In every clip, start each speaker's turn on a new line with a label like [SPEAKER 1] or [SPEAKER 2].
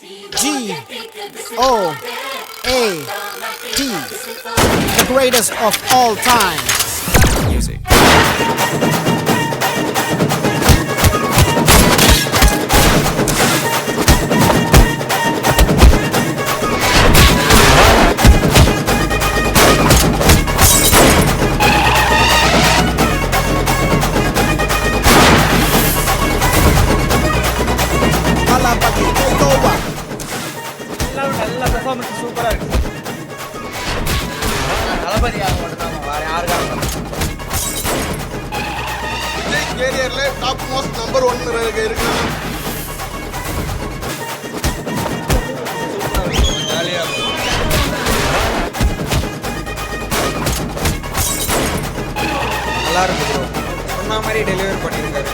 [SPEAKER 1] G O A T, the greatest of all time.
[SPEAKER 2] Music.
[SPEAKER 3] Number one இருக்கு.
[SPEAKER 4] ஜாலியாக நல்லா இருக்கு ப்ரோ சொன்ன மாதிரி டெலிவரி பண்ணியிருக்காரு.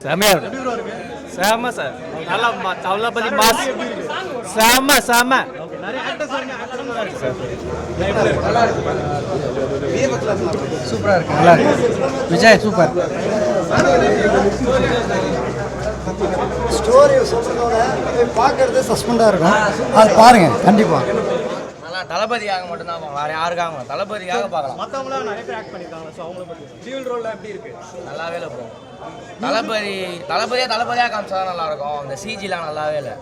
[SPEAKER 5] செமையா இருக்கு. செம சார். நல்லா தளபதி மாஸ் செம செம.
[SPEAKER 4] சூப்பராக இருக்கு. நல்லா இருக்கு. விஜய் சூப்பர்.
[SPEAKER 6] ஸ்டோரி சொல்கிறதோட பார்க்கறது சஸ்பெண்டாக இருக்கும். அது பாருங்கள் கண்டிப்பாக
[SPEAKER 4] நல்லா தளபதியாக மட்டும்தான் பார்க்கலாம். வேற யாருக்காக தளபதியாக பார்க்கலாம்.
[SPEAKER 5] மற்றவங்களாம் நிறைய பேர் ஆக்ட் பண்ணியிருக்காங்க ஸோ அவங்கள பற்றி ரோலில் எப்படி இருக்கு?
[SPEAKER 4] நல்லாவே இல்லை ப்ரோ தளபதி தளபதியாக தளபதியாக காமிச்சா தான் நல்லா இருக்கும் இந்த சிஜிலாம் நல்லாவே இல்லை.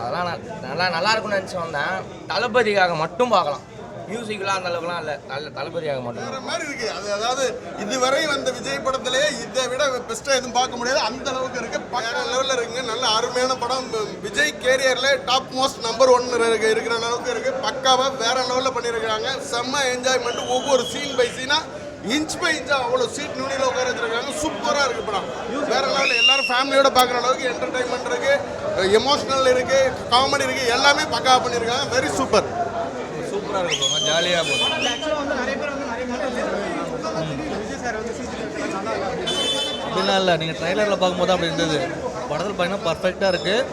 [SPEAKER 4] அதெல்லாம் நான் நல்லா நல்லா இருக்கும்னு நினச்சி வந்தேன். தளபதிக்காக மட்டும் பார்க்கலாம். மியூசிக்லாம் அந்த அளவுக்குலாம் இல்லை. நல்ல தளபதியாக மட்டும்
[SPEAKER 3] வேற மாதிரி இருக்கு. அது அதாவது இதுவரை வந்த விஜய் படத்திலேயே இதை விட பெஸ்டா எதுவும் பார்க்க முடியாது. அந்த அளவுக்கு இருக்கு. வேற லெவல்ல இருக்குங்க. நல்ல அருமையான படம். விஜய் கேரியர்ல டாப் மோஸ்ட் நம்பர் ஒன் இருக்கு இருக்கிற அளவுக்கு இருக்கு. பக்காவா வேற லெவல்ல பண்ணியிருக்காங்க செம்ம என்ஜாய்மெண்ட் ஒவ்வொரு சீன் பை சீனா இன்ச் பை இன்ச்சா அவ்வளோ சீட் நுனியில் உட்கார வச்சிருக்காங்க சூப்பராக இருக்கு படம். வேற லெவலில் எல்லாரும் ஃபேமிலியோட பார்க்குற அளவுக்கு என்டர்டைன்மெண்ட் இருக்கு எமோஷனல் இருக்கு காமெடி இருக்கு எல்லாமே பக்காவா பண்ணியிருக்காங்க வெரி சூப்பர்
[SPEAKER 4] சூப்பராக இருக்கும் ஜாலியாக போகும்
[SPEAKER 7] அப்படிலாம் இல்லை. நீங்கள் ட்ரைலரில் பார்க்கும்போது அப்படி இருந்தது. படத்தில் பார்த்தீங்கன்னா பர்ஃபெக்டாக இருக்குது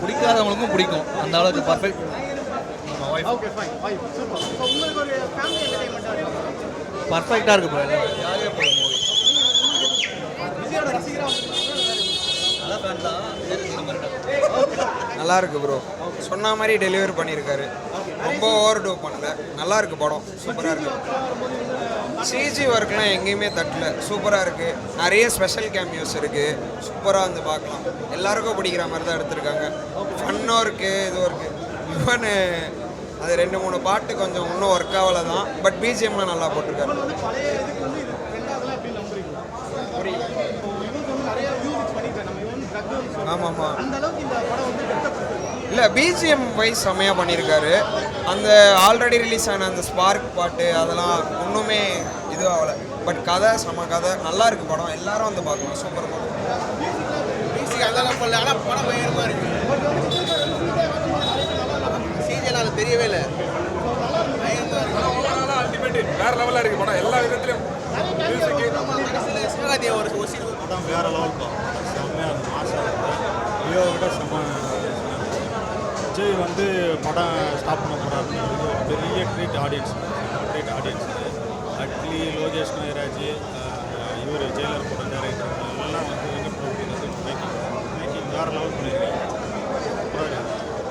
[SPEAKER 7] பிடிக்காதவங்களுக்கும் பிடிக்கும். அந்த அளவுக்கு பர்ஃபெக்ட் பர்ஃபெக்டாக இருக்கு? ஜாலியாக போகும் மூவி
[SPEAKER 4] நல்லா இருக்கு ப்ரோ சொன்ன மாதிரி டெலிவரி பண்ணியிருக்காரு ரொம்ப ஓவர் டூ பண்ணல. நல்லா இருக்கு படம். சூப்பராக இருக்கு. சிஜி ஒர்க்லாம் எங்கேயுமே தட்டல. சூப்பராக இருக்கு. நிறைய ஸ்பெஷல் கேமியோஸ் இருக்கு. சூப்பராக வந்து பார்க்கலாம். எல்லாருக்கும் பிடிக்கிற மாதிரி தான் எடுத்திருக்காங்க. ஃபன்னும் இருக்கு இதுவும் இருக்கு ஈவன் அது ரெண்டு மூணு பாட்டு கொஞ்சம் இன்னும் ஒர்க் ஆகலை தான் பட் பிஜிஎம்லாம் நல்லா போட்டிருக்காரு.
[SPEAKER 5] புரியுது பழைய இதுக்கு வந்து இது ரெண்டாவதுலாம் எப்படி நம்புறீங்களா புரியல இவங்க வந்து நிறைய யூஸ் பண்ணிட்டு நம்ம இவன் ட்ரக் வந்து
[SPEAKER 4] ஆமாம். ஆமாம்
[SPEAKER 5] அந்த அளவுக்கு இந்த படம் வந்து வெட்டப்பட்டிருக்கு
[SPEAKER 4] இல்லை பிஜிஎம் வைஸ் செம்மையாக பண்ணியிருக்காரு. அந்த ஆல்ரெடி ரிலீஸ் ஆன அந்த ஸ்பார்க் பாட்டு அதெல்லாம் ஒன்றுமே இது ஆகலை. பட் கதை செம கதை. நல்லா இருக்கு படம். எல்லாரும் வந்து பார்க்கலாம். சூப்பர் படம்
[SPEAKER 3] மியூசிக் அதெல்லாம் பண்ணல ஆனால் படம் பயங்கரமாக இருக்கு. சீஜனால் தெரியவே இல்லை.
[SPEAKER 2] வேற லெவல்ல இருக்கு படம். எல்லா விதத்திலும்.
[SPEAKER 3] சிவகார்த்தியை ஒரு ஒரு சீன்
[SPEAKER 8] படம் வேற லெவல் தான் இருக்கும் விட செம்ம விஜய் வந்து படம் ஸ்டாப் பண்ண போகிறாருன்னு ஒரு பெரிய treat audience treat audience Atlee Lokesh Kanagaraj இவர் ஜெயிலர் போட எல்லாம் வந்து மேக்கிங் மேக்கிங் வேறு லெவல் பண்ணியிருக்காங்க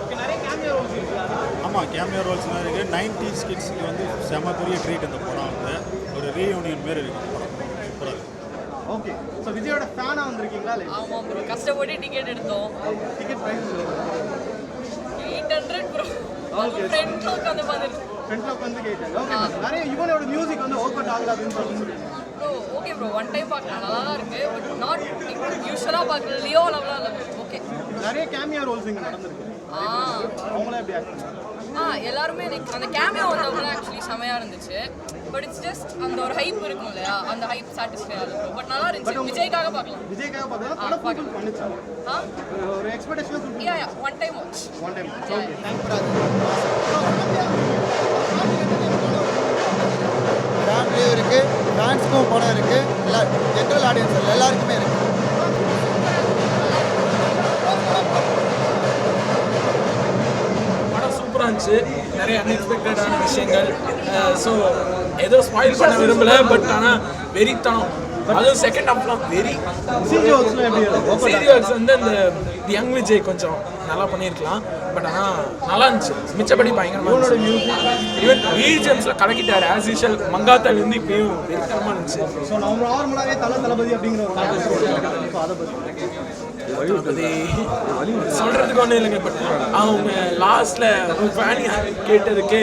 [SPEAKER 5] ஆமாம் கேமியா ரோல்ஸ் இருக்குல்ல
[SPEAKER 8] ஆமாம் ரோல்ஸ்லாம் இருக்குது நைன்டி ஸ்கிட்ஸுக்கு வந்து செம பெரிய ட்ரீட் இந்த படம் வந்து. ஒரு ரீயூனியன் மாரி இருக்குது இந்த படம் சூப்பராக இருக்குது
[SPEAKER 5] ஓகே ஸோ விஜயோட ஃபேனாக வந்திருக்கீங்களா இல்லை
[SPEAKER 9] ஆமாம் ப்ரோ கஷ்டப்பட்டு டிக்கெட் எடுத்தோம்.
[SPEAKER 5] Ticket price
[SPEAKER 9] eight hundred bro ஃப்ரெண்ட்ல உட்காந்து பார்த்துட்டு
[SPEAKER 5] ஃப்ரண்ட்ல உட்காந்து கேட்டேன். ஓகே நிறைய இவனோட மியூசிக் வந்து அவுட் ஆகல அப்படின்னு சொல்லி.
[SPEAKER 9] Bro okay bro one time பார்க்கலாம். நல்லா தான் இருக்கு பட் நாட் யூஸ்வலாக பார்க்குறது லியோ லெவலாக இல்லை ஓகே
[SPEAKER 5] நிறைய கேமியோ ரோல்ஸ் இங்கே நடந்திருக்கு. அவங்களே எப்படி ஆக்ட்
[SPEAKER 9] ஆ எல்லாருமே அந்த கேமியோ வந்தவங்களாம் ஆக்சுவலி செமையாக இருந்துச்சு. பட் இட்ஸ் ஜஸ்ட் அந்த ஒரு ஹைப் இருக்கும் இல்லையா? அந்த ஹைப் சாட்டிஸ்ஃபை ஆகுது. பட் நல்லா இருந்துச்சு. விஜய்க்காக பார்க்கலாம்.
[SPEAKER 5] விஜய்க்காக பண்ணிச்சா
[SPEAKER 9] ஆ
[SPEAKER 5] ஒரு expectation
[SPEAKER 9] yeah yeah one time watch
[SPEAKER 5] one time okay
[SPEAKER 6] ஃபேமிலியும் இருக்குது ஃபேன்ஸுக்கும் படம் இருக்குது எல்லா ஜென்ரல் ஆடியன்ஸ் எல்லாருக்குமே இருக்குது
[SPEAKER 2] இருந்துச்சு.
[SPEAKER 10] நிறைய அன்எக்ஸ்பெக்டடான விஷயங்கள். ஸோ ஏதோ ஸ்பாயில் பண்ண விரும்பல பட் ஆனால் வெறித்தனம். அதுவும் செகண்ட் ஹாஃப்லாம் வெரி சீரியல்ஸ் வந்து அந்த யங் விஜய் கொஞ்சம் நல்லா பண்ணியிருக்கலாம். பட் ஆனால் நல்லா இருந்துச்சு. மிச்சப்படி பயங்கரமாக ஈவன் பிஜிஎம்ஸில் கலக்கிட்டார் ஆஸ் யூஷுவல் மங்காத்தாலேருந்து இப்பயும் வெறித்தனமாக இருந்துச்சு. சொல்றதுக்கு ஒன்றும் இல்லைங்க பட் அவங்க லாஸ்ட்ல ஒரு ஃபேனியா கேட்டதுக்கு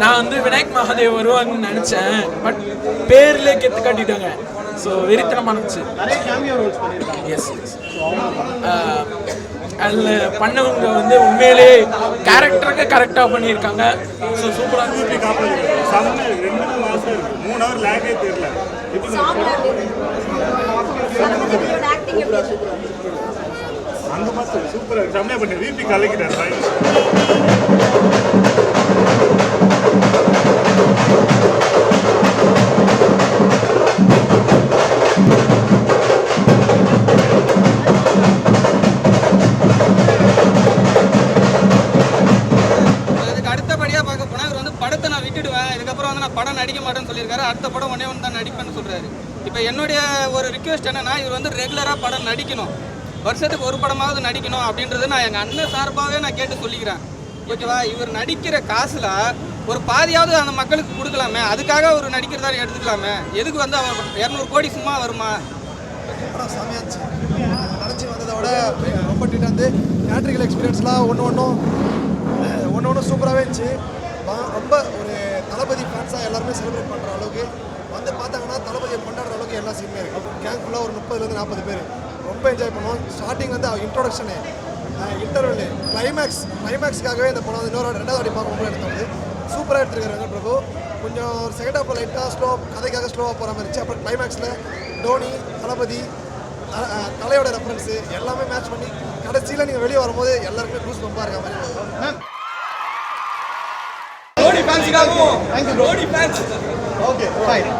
[SPEAKER 10] நான் வந்து விநாயக் மகாதேவ் வருவாங்கன்னு நினைச்சேன் பட் பேர்ல கெத்து காட்டிட்டாங்க. ஸோ வெறித்தனமா இருந்துச்சு. எஸ் அதில் பண்ணவங்க வந்து உண்மையிலே கேரக்டருக்கு கரெக்டாக பண்ணியிருக்காங்க. ஸோ சூப்பராக இருந்துச்சு.
[SPEAKER 8] செம்ம ரெண்டு நாள் மாசம் அந்த மாசம் சூப்பரா இருக்கு பண்ணி விபி கலக்கிட்டார் பயங்கர
[SPEAKER 11] அதுக்கு அடுத்தபடியாக பார்க்க போனால் இவர் வந்து படத்தை நான் விட்டுடுவேன். இதுக்கப்புறம் வந்து நான் படம் நடிக்க மாட்டேன்னு சொல்லியிருக்காரு. அடுத்த படம் ஒன்றே ஒன்று தான் நடிப்பேன்னு சொல்கிறாரு இப்போ என்னுடைய ஒரு ரிக்வெஸ்ட் என்னன்னா இவர் வந்து ரெகுலராக படம் நடிக்கணும். வருஷத்துக்கு ஒரு படமாவது நடிக்கணும் அப்படின்றது நான் எங்கள் அண்ணன் சார்பாகவே நான் கேட்டு சொல்லிக்கிறேன். ஓகேவா? இவர் நடிக்கிற காசில் ஒரு பாதியாவது அந்த மக்களுக்கு கொடுக்கலாமே. அதுக்காக அவர் நடிக்கிறதா எடுத்துக்கலாமே. எதுக்கு வந்து அவர் இரநூறு கோடி சும்மா வருமா?
[SPEAKER 6] படம் செமையாக நினச்சி வந்ததை விட ரொம்ப வந்து தேட்ரிக்கல் எக்ஸ்பீரியன்ஸ்லாம் ஒன்று ஒன்றும் ஒன்று ஒன்றும் சூப்பராகவே இருந்துச்சு. பா- ரொம்ப ஒரு தளபதி ஃபேன்ஸாக எல்லாருமே செலிப்ரேட் பண்ணுற அளவுக்கு வந்து பார்த்தாங்கன்னா தளபதியை கொண்டாடுற அளவுக்கு எல்லா சீனுமே இருக்குது கேங் ஃபுல்லாக ஒரு முப்பதுலேருந்து நாற்பது பேர். ரொம்ப என்ஜாய் பண்ணோம் ஸ்டார்டிங் வந்து இன்ட்ரோடக்ஷனு இன்டர்வெல் கிளைமேக்ஸ் கிளைமேக்ஸ்க்காகவே இந்த படம் வந்து இன்னொரு ரெண்டாவது வாட்டி பார்க்கும்போது எடுத்து வந்து சூப்பராக எடுத்துருக்காரு வெங்கட் பிரபு. கொஞ்சம் ஒரு செகண்ட் ஹாஃப் லைட்டாக ஸ்லோ கதைக்காக ஸ்லோவாக போகிற மாதிரி இருந்துச்சு. அப்புறம் கிளைமேக்ஸில் டோனி தளபதி தலையோட ரெஃபரன்ஸு எல்லாமே மேட்ச் பண்ணி கடைசியில் நீங்கள் வெளியே வரும்போது எல்லாருக்குமே க்ரூஸ் பம்பாக இருக்க மாதிரி
[SPEAKER 5] தேங்க்யூ ஓகே ஃபைன்